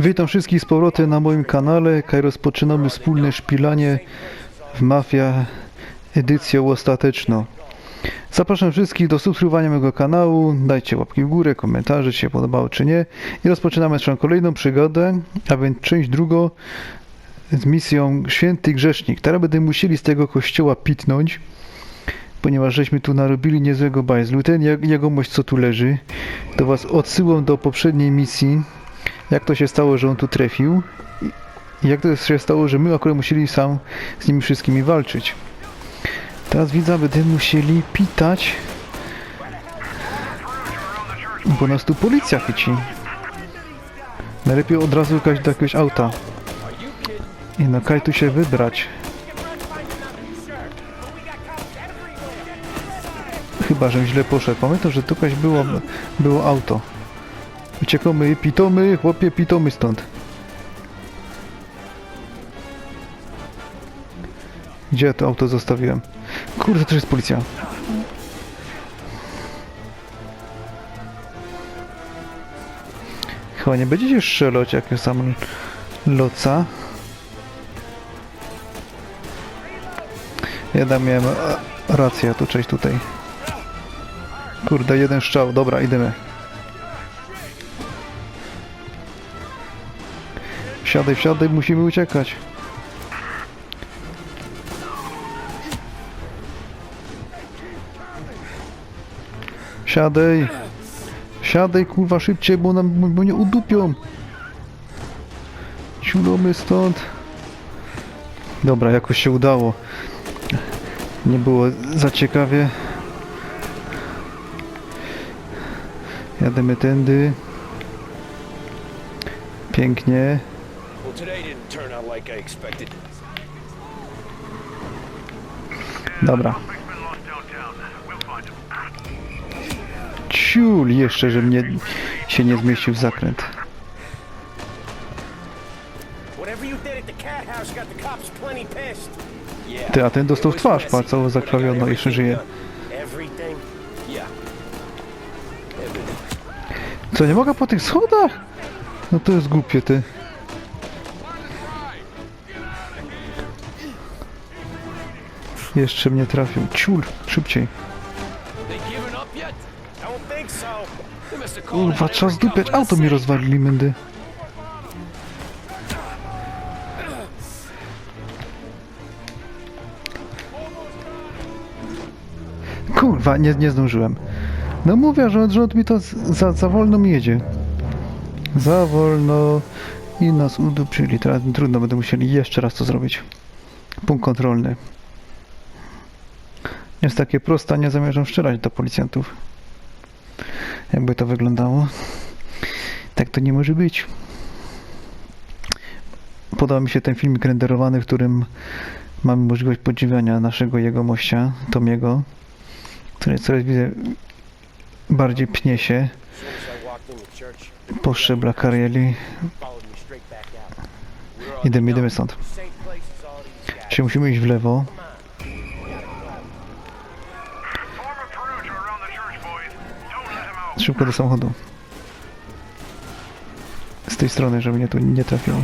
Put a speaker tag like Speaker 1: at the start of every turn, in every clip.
Speaker 1: Witam wszystkich z powrotem na moim kanale. Kaj rozpoczynamy wspólne szpilanie w Mafia edycją ostateczną. Zapraszam wszystkich do subskrybowania mojego kanału, dajcie łapki w górę, komentarze, czy się podobało czy nie. I rozpoczynamy naszą kolejną przygodę, a więc część drugą z misją Święty Grzesznik. Teraz będę musieli z tego kościoła pitnąć, ponieważ żeśmy tu narobili niezłego bajzlu. Ten jegomość co tu leży, to was odsyłam do poprzedniej misji, jak to się stało, że on tu trafił i jak to się stało, że my akurat musieli sam z nimi wszystkimi walczyć. Teraz widza będę musieli pitać, bo nas tu policja chyci. Najlepiej od razu jechać do jakiegoś auta. I no kaj tu się wybrać. Chyba, że źle poszedł. Pamiętam, że tu jakaś było, było auto. Uciekamy, pitomy, chłopie, pitomy stąd. Gdzie ja to auto zostawiłem? Kurde, to jest policja. Chyba nie będziecie strzelać jak ja sam loca. Ja miałem e, rację, tu cześć tutaj. Kurde, jeden strzał, dobra, idziemy. Wsiadaj, wsiadaj, musimy uciekać. Siadaj. Siadaj, kurwa, szybciej, bo nam bo nie udupią. Ciulomy stąd. Dobra, jakoś się udało. Nie było za ciekawie. Jademy tędy. Pięknie.
Speaker 2: Well, today didn't turn out like I expected.
Speaker 1: Dobra. Ciul jeszcze, że mnie się nie zmieścił w zakręt. Ty, a ten dostał w twarz, pa,
Speaker 2: got
Speaker 1: zakrwawioną, jeszcze żyje. Co, nie mogę po tych schodach? No to jest głupie, ty. Jeszcze mnie trafił. Ciul, szybciej. Kurwa, trzeba zdupiać. Auto mi rozwalili, mędy. Kurwa, nie, nie zdążyłem. No mówię, że rząd mi to za, za wolno mi jedzie. Za wolno i nas udupczyli. Teraz trudno, będę musieli jeszcze raz to zrobić. Punkt kontrolny. Jest takie proste, nie zamierzam strzelać do policjantów. Jakby to wyglądało. Tak to nie może być. Podoba mi się ten filmik renderowany, w którym mamy możliwość podziwiania naszego jegomościa, Tomiego, który coraz widzę bardziej pnie się po szczeblach karieli.
Speaker 2: on
Speaker 1: Idziemy, stąd. Czy musimy iść w lewo?
Speaker 3: Form a perimeter around the church, boys. Don't let him out.
Speaker 1: Szybko do samochodu. Z tej strony, żeby mnie tu nie trafiło.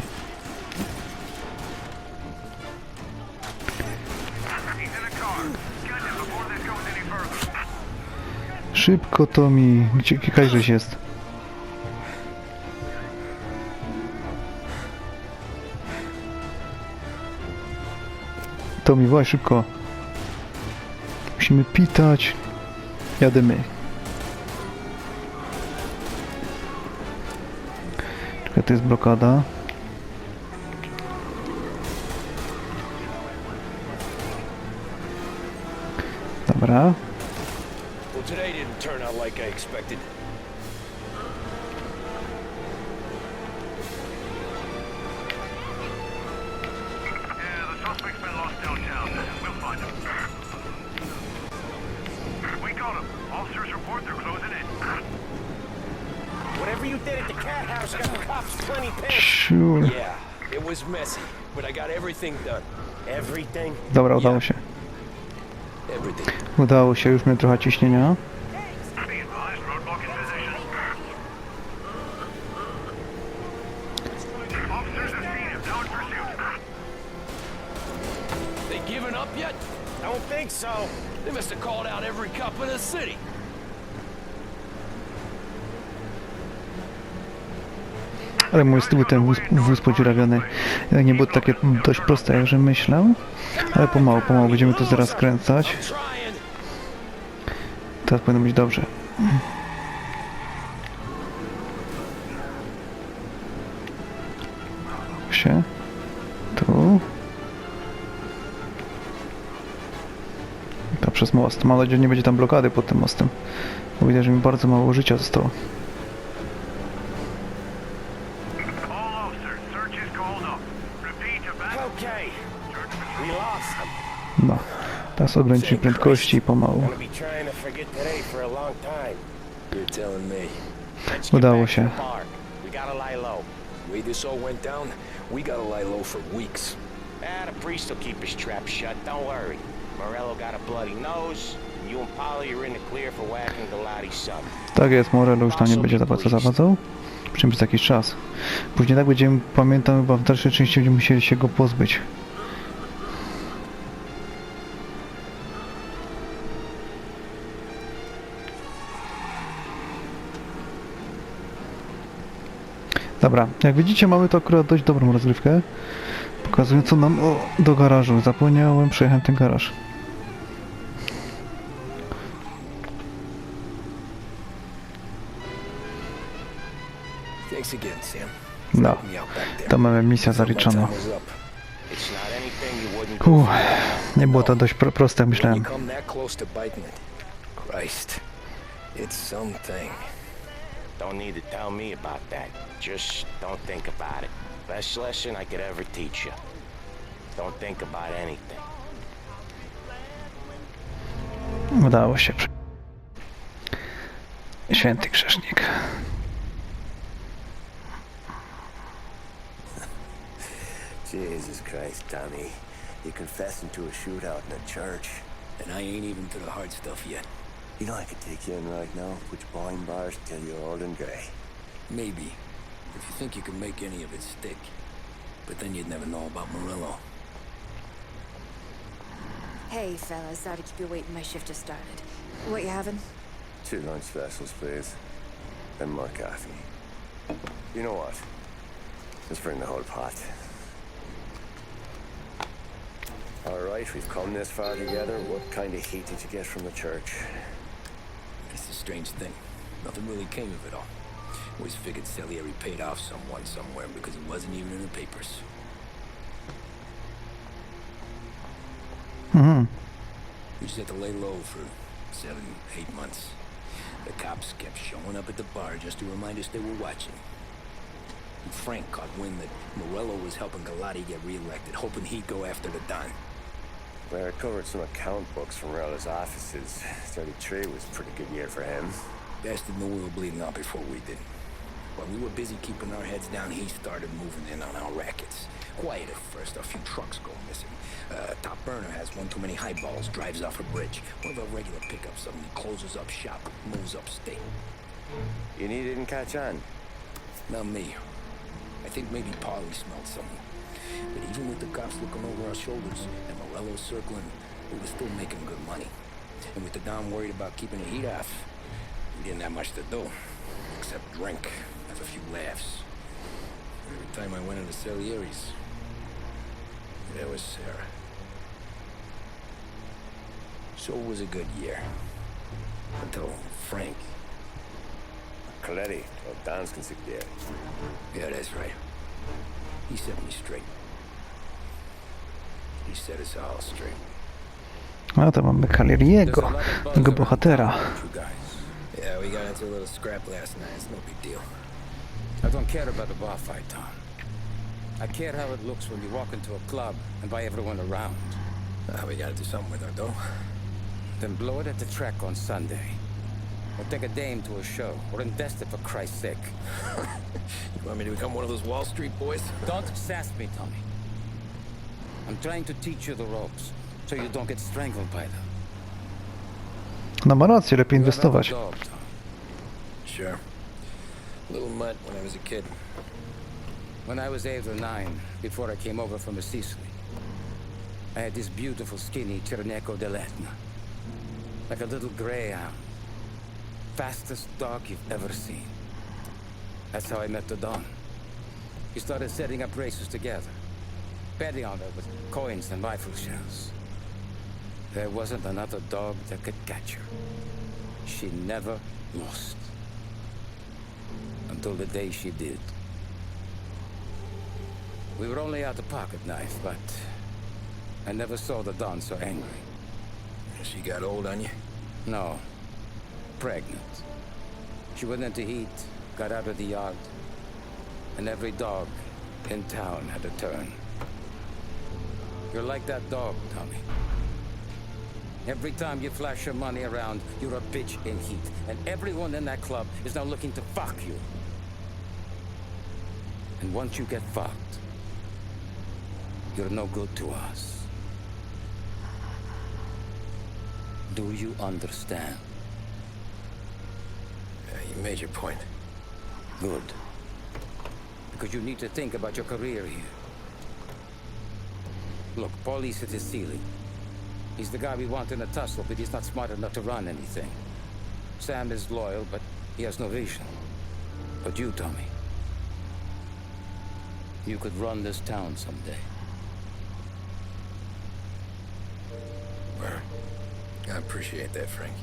Speaker 1: Szybko Tomi. Gdzie Kajżeś jest? Tomi, wołaj szybko. Musimy pitać. Jademy. Czekaj,
Speaker 3: him. We got him. Officers report they're closing in.
Speaker 2: Whatever you did at the cat house got the cops plenty pissed.
Speaker 1: Siul.
Speaker 2: Yeah, it was messy, but I got everything done. Everything?
Speaker 1: Dobra, udało się.
Speaker 2: Everything.
Speaker 1: Udało się, już miałem trochę ciśnienia. Ale mój tyłu ten wóz, wóz podziurawiony e, nie było takie dość proste, jak że myślał. Ale pomału, pomału będziemy to zaraz.
Speaker 4: Trying.
Speaker 1: Teraz powinno być dobrze. Się. Tu. To przez most. Mam nadzieję, że nie będzie tam blokady pod tym mostem. Bo widać, że mi bardzo mało życia zostało.
Speaker 4: Way this all went down, we gotta lie low for weeks.
Speaker 2: Ah, the priest will keep his trap shut. Don't worry. Morello got a bloody nose. You and Polly are in the clear for whacking Galati's son.
Speaker 1: Tak jest, Morello już tam nie będzie za bardzo zawadzał. Przy czym przez jakiś czas. Później tak będziemy, pamiętam, chyba w dalszej części będziemy musieli się go pozbyć. Dobra, jak widzicie mamy to akurat dość dobrą rozgrywkę. Pokazującą nam o, do garażu. Zapomniałem, przejechałem ten garaż. No, to mamy misja zaliczona. Uff, nie było to dość pro proste, myślałem.
Speaker 4: Christ, it's something.
Speaker 2: Don't need to tell me about that. Just don't think about it. Best lesson I could ever teach you. Don't think about anything.
Speaker 1: Udało się. Święty grzesznik.
Speaker 5: Jesus Christ, Tommy. You're confessing to a shootout in a church.
Speaker 4: And I ain't even to the hard stuff yet.
Speaker 5: You know I could take you in right now, put you behind bars till you're old and grey.
Speaker 4: Maybe. If you think you can make any of it stick. But then you'd never know about Morello.
Speaker 6: Hey, fellas, sorry to keep you waiting. My shift just started. What you having?
Speaker 5: Two lunch specials, please. And more coffee. You know what? Let's bring the whole pot. All right, we've come this far together. What kind of heat did you get from the church?
Speaker 4: Strange thing. Nothing really came of it all. Always figured Salieri paid off someone somewhere because he wasn't even in the papers.
Speaker 1: Mhm.
Speaker 4: We just had to lay low for seven, eight months. The cops kept showing up at the bar just to remind us they were watching. And Frank caught wind that Morello was helping Galati get reelected, hoping he'd go after the Don.
Speaker 5: Well, I recovered some account books from Rella's offices. 33 was a pretty good year for him.
Speaker 4: Bastard knew we were bleeding out before we did. While we were busy keeping our heads down, he started moving in on our rackets. Quiet at first, a few trucks go missing. Uh, Top Burner has one too many highballs, drives off a bridge. One of our regular pickups suddenly closes up shop, moves upstate.
Speaker 5: You need didn't catch on.
Speaker 4: Not me. I think maybe Polly smelled something. But even with the cops looking over our shoulders and Morello circling, we were still making good money. And with the Don worried about keeping the heat off, we didn't have much to do. Except drink, have a few laughs. Every time I went into Salieri's, there was Sarah. So it was a good year. Until Frank.
Speaker 5: Coletti, well, Don's consigliere.
Speaker 4: Yeah, that's right. He set me straight. He set us all straight.
Speaker 1: A to mamy Kaleriego, tego bohatera.
Speaker 4: Yeah, we got into a little scrap last night. It's no big deal.
Speaker 7: I don't care about the bar fight, Tom. I care how it looks when you walk into a club and by everyone around.
Speaker 4: Uh, we gotta do something with our dough.
Speaker 7: Then blow it at the track on Sunday. Or take a dame to a show. Or invest it for Christ's sake.
Speaker 4: You want me to become one of those Wall Street boys?
Speaker 7: Don't sass me, Tommy. I'm trying to teach you the ropes, so you don't get strangled by them.
Speaker 1: No ma rację, lepiej
Speaker 7: You have
Speaker 1: inwestować.
Speaker 7: a dog, Tom.
Speaker 4: Sure. Little mutt when I was a kid.
Speaker 7: When I was eight or nine, before I came over from the Sicily, I had this beautiful skinny Cherneko de Letna. Like a little greyhound. Fastest dog you've ever seen. That's how I met the Don. We started setting up races together. On her with coins and rifle shells. There wasn't another dog that could catch her. She never lost. Until the day she did. We were only out the pocket knife, but I never saw the Don so angry.
Speaker 4: She got old on you?
Speaker 7: No. Pregnant. She went into heat, got out of the yard, and every dog in town had a turn. You're like that dog, Tommy. Every time you flash your money around, you're a bitch in heat, and everyone in that club is now looking to fuck you. And once you get fucked, you're no good to us. Do you understand?
Speaker 4: Yeah, you made your point.
Speaker 7: Good. Because you need to think about your career here. Look, Paulie's at his ceiling. He's the guy we want in a tussle, but he's not smart enough to run anything. Sam is loyal, but he has no vision. But you, Tommy, you could run this town someday.
Speaker 4: Well, I appreciate that, Frank.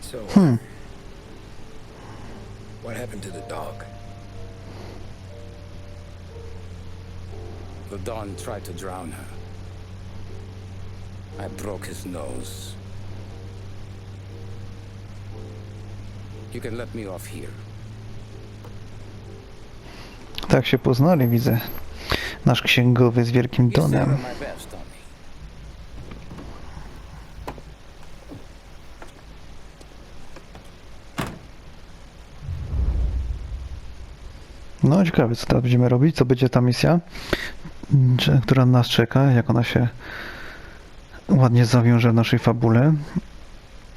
Speaker 4: So, hmm. what happened to the dog?
Speaker 7: The Don tried to drown her. I broke his nose. You can let me off here.
Speaker 1: Tak się poznali, widzę. Nasz księgowy z Wielkim Donem. No ciekawe, co teraz będziemy robić, co będzie ta misja, która nas czeka, jak ona się ładnie zawiąże w naszej fabule.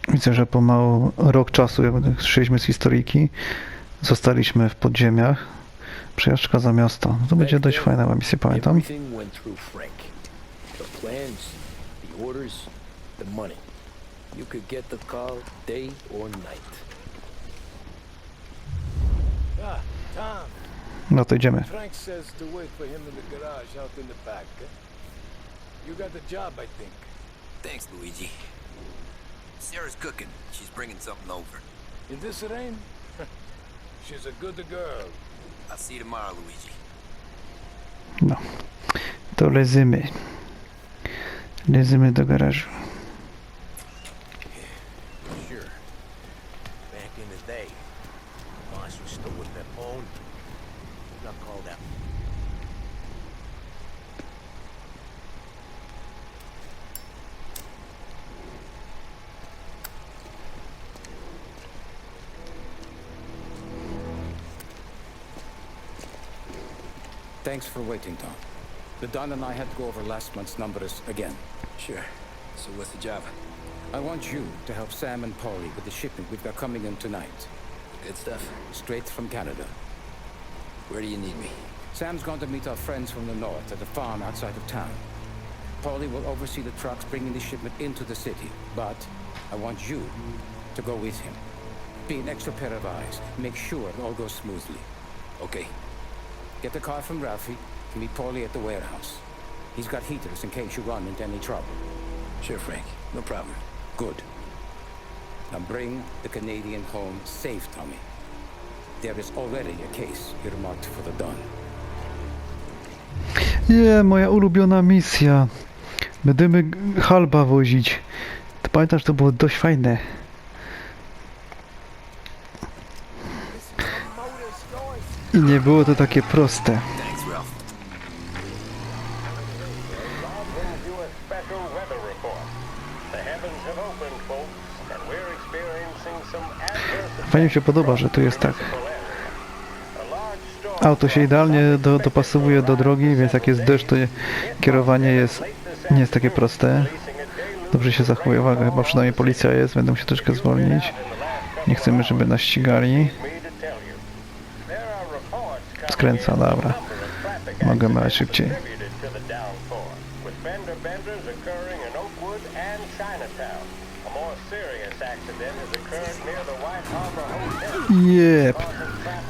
Speaker 1: Widzę, że pomału rok czasu, jak szliśmy z historyjki, zostaliśmy w podziemiach. Przejażdżka za miasto. To będzie dość fajna misja, pamiętam.
Speaker 3: Ah, Tom.
Speaker 1: No to idziemy.
Speaker 3: Frank says to wait for him in the garage out in the back. eh? You got the job, I think.
Speaker 8: Thanks, Luigi. Sarah's cooking. She's bringing something over.
Speaker 3: In this rain? She's a good girl.
Speaker 8: I'll see you tomorrow, Luigi.
Speaker 1: No. To lezymy. Lezymy do garażu.
Speaker 7: Thanks for waiting, Tom. The Don and I had to go over last month's numbers again.
Speaker 4: Sure. So what's the job?
Speaker 7: I want you to help Sam and Paulie with the shipment we've got coming in tonight.
Speaker 4: Good stuff.
Speaker 7: Straight from Canada.
Speaker 4: Where do you need me?
Speaker 7: Sam's going to meet our friends from the north at the farm outside of town. Paulie will oversee the trucks bringing the shipment into the city, but I want you to go with him. Be an extra pair of eyes. Make sure it all goes smoothly.
Speaker 4: Okay.
Speaker 7: Get the car from Ralphie and meet Paulie at the warehouse. He's got heaters in case you run into any trouble.
Speaker 4: Sure, Frank. No problem.
Speaker 7: Good. Now bring the Canadian home safe, Tommy. There is already a case earmarked for the Don.
Speaker 1: Nie, moja ulubiona misja. Będziemy g- halba wozić. Ty pamiętasz, to było dość fajne. I nie było to takie proste. Fajnie mi się podoba, że tu jest tak. Auto się idealnie do, dopasowuje do drogi, więc jak jest deszcz, to je- kierowanie jest, nie jest takie proste. Dobrze się zachowuje uwaga, chyba przynajmniej policja jest, będę musiał troszkę zwolnić. Nie chcemy, żeby nas ścigali.
Speaker 3: me to tell you. There are reports coming
Speaker 1: Skręca, dobra. Mogę jechać szybciej. Jep.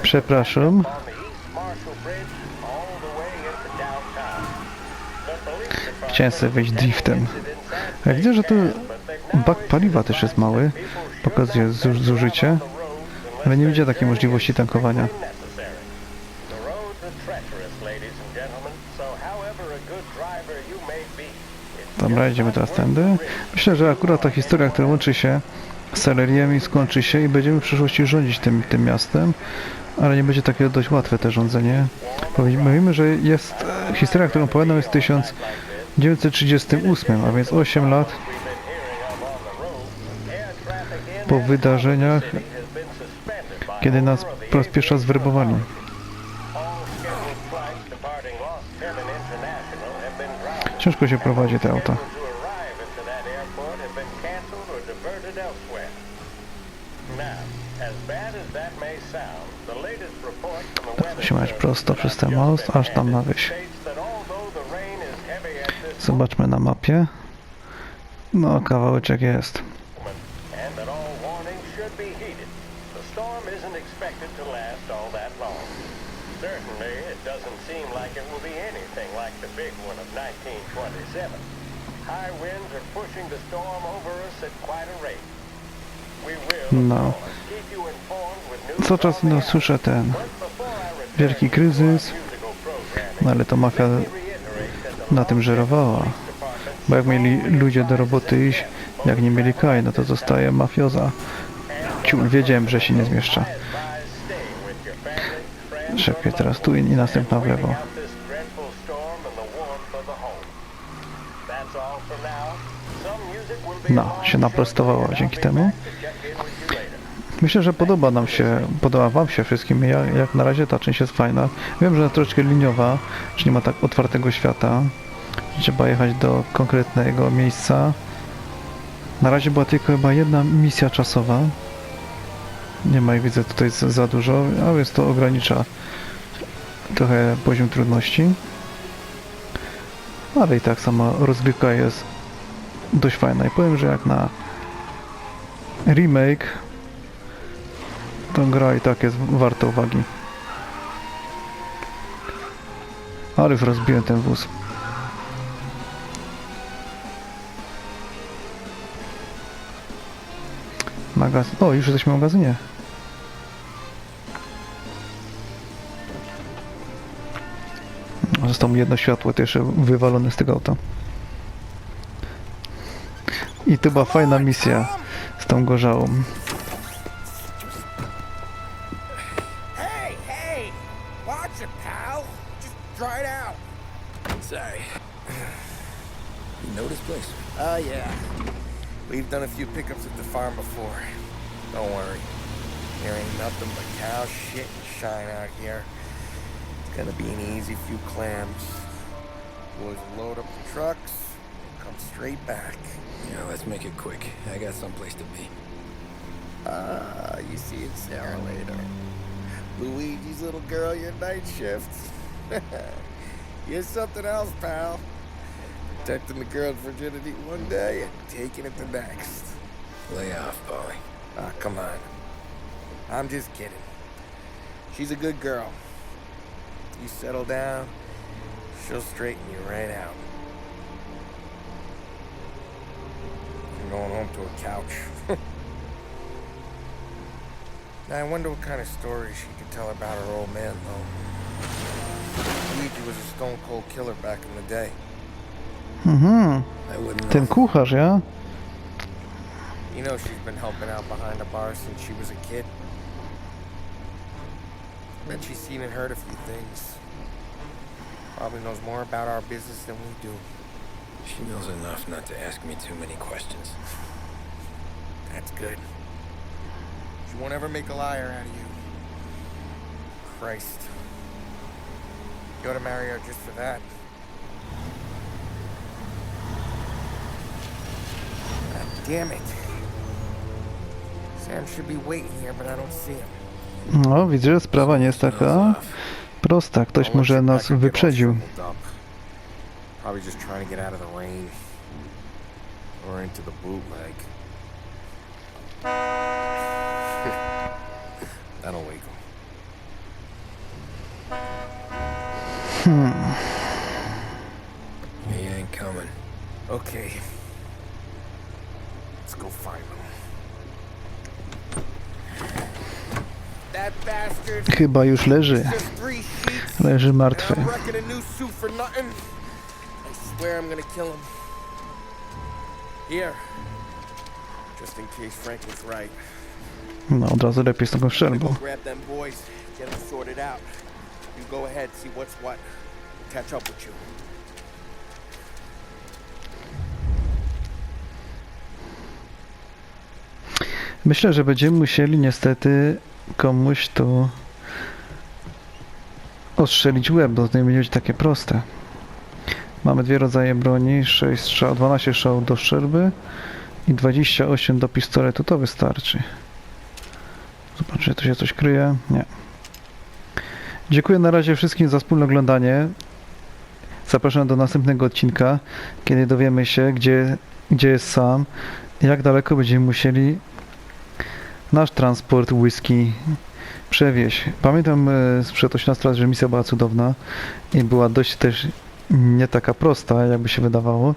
Speaker 1: Przepraszam. Chciałem sobie wejść driftem. Ja widzę, że tu bak paliwa też jest mały. Pokazuje zu- zużycie. Ale nie widzę takiej możliwości tankowania.
Speaker 3: The roads are treacherous, ladies and gentlemen, so however a good driver you may be, it's
Speaker 1: Dobra, idziemy teraz tędy. Myślę, że akurat ta historia, która łączy się z Saleriemi, skończy się i będziemy w przyszłości rządzić tym, tym miastem, ale nie będzie takie dość łatwe te rządzenie. Mówimy, że jest historia, którą opowiadam jest w 1938, a więc 8 lat po wydarzeniach, kiedy nas po raz pierwszy raz
Speaker 3: latest report from the weather
Speaker 1: Musimy jechać prosto przez ten most, aż tam na wieś. Zobaczmy na mapie. No, kawałeczek jest.
Speaker 3: It will be anything like the big one of 1927. High winds are pushing the storm over us at quite a rate. We will,
Speaker 1: No.
Speaker 3: keep you informed with news
Speaker 1: Co czas no, słyszę ten wielki kryzys, no ale to mafia na tym żerowała. Bo jak mieli ludzie do roboty iść, jak nie mieli kaj, no to zostaje mafioza. Ciul, wiedziałem, że się nie zmieszcza. Szepie teraz tu i następna w lewo.
Speaker 3: out this dreadful storm in the warmth of the home. That's all for now. Some music will be
Speaker 1: No, się naprostowała dzięki temu. Myślę, że podoba nam się, podoba wam się wszystkim. Ja, jak na razie ta część jest fajna. Wiem, że troszeczkę liniowa, że nie ma tak otwartego świata. Trzeba jechać do konkretnego miejsca. Na razie była tylko chyba jedna misja czasowa. Nie ma ich widzę tutaj za dużo, a więc to ogranicza trochę poziom trudności. Ale i tak sama rozgrywka jest dość fajna i powiem, że jak na remake to gra i tak jest warta uwagi. Ale już rozbiłem ten wóz. Magazyn. O, już jesteśmy w magazynie. Mi jedno światło też wywalone z tego auta. I to była fajna misja z tą gorzałą.
Speaker 5: Oh, yeah. We've done a few pickups at the farm before. Don't worry. There ain't nothing but cow shit and shine out here. It's gonna be an easy few clams. Boys load up the trucks, and come straight back.
Speaker 4: Yeah, let's make it quick. I got someplace to be.
Speaker 5: Ah, you see it Sarah later. Luigi's little girl, your night shift. You're something else, pal. Protecting the girl's virginity one day and taking it the next.
Speaker 4: Lay off, Polly.
Speaker 5: Ah, come on. I'm just kidding. She's a good girl. You settle down, she'll straighten you right out. I'm going home to a couch. now, I wonder what kind of stories she could tell about her old man, though. Luigi was a stone cold killer back in the day.
Speaker 1: Mhm.
Speaker 4: I wouldn't know.
Speaker 1: Ten kucharz, ja?
Speaker 5: You know she's been helping out behind the bar since she was a kid. Bet she's seen and heard a few things. Probably knows more about our business than we do.
Speaker 4: She knows enough not to ask me too many questions.
Speaker 5: That's good. She won't ever make a liar out of you. Christ. You ought to marry her just for that. God damn it. Sam should be waiting here, but I don't see him.
Speaker 1: No, widzę, że sprawa nie jest taka prosta. Ktoś może nas wyprzedził.
Speaker 5: Probably just trying to get out of the rain. Or into the bootleg. That'll wake him.
Speaker 9: He
Speaker 5: in case Frank was right.
Speaker 1: No, od razu lepiej z
Speaker 5: gonna
Speaker 1: strzelbą. Myślę, że będziemy musieli niestety komuś tu ostrzelić łeb, bo to nie będzie takie proste. Mamy dwie rodzaje broni, 6 strzał, 12 strzał do szczerby i 28 do pistoletu, to wystarczy. Zobaczę, czy tu się coś kryje. Nie. Dziękuję na razie wszystkim za wspólne oglądanie. Zapraszam do następnego odcinka, kiedy dowiemy się, gdzie, gdzie jest sam, jak daleko będziemy musieli nasz transport whisky przewieźć. Pamiętam e, sprzed 18 lat, że misja była cudowna i była dość też nie taka prosta, jakby się wydawało.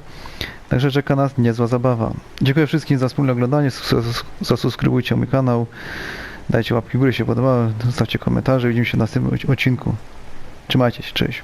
Speaker 1: Także czeka nas niezła zabawa. Dziękuję wszystkim za wspólne oglądanie, zasubskrybujcie mój kanał, dajcie łapki w górę, się podobało, zostawcie komentarze, widzimy się w następnym odcinku. Trzymajcie się, cześć.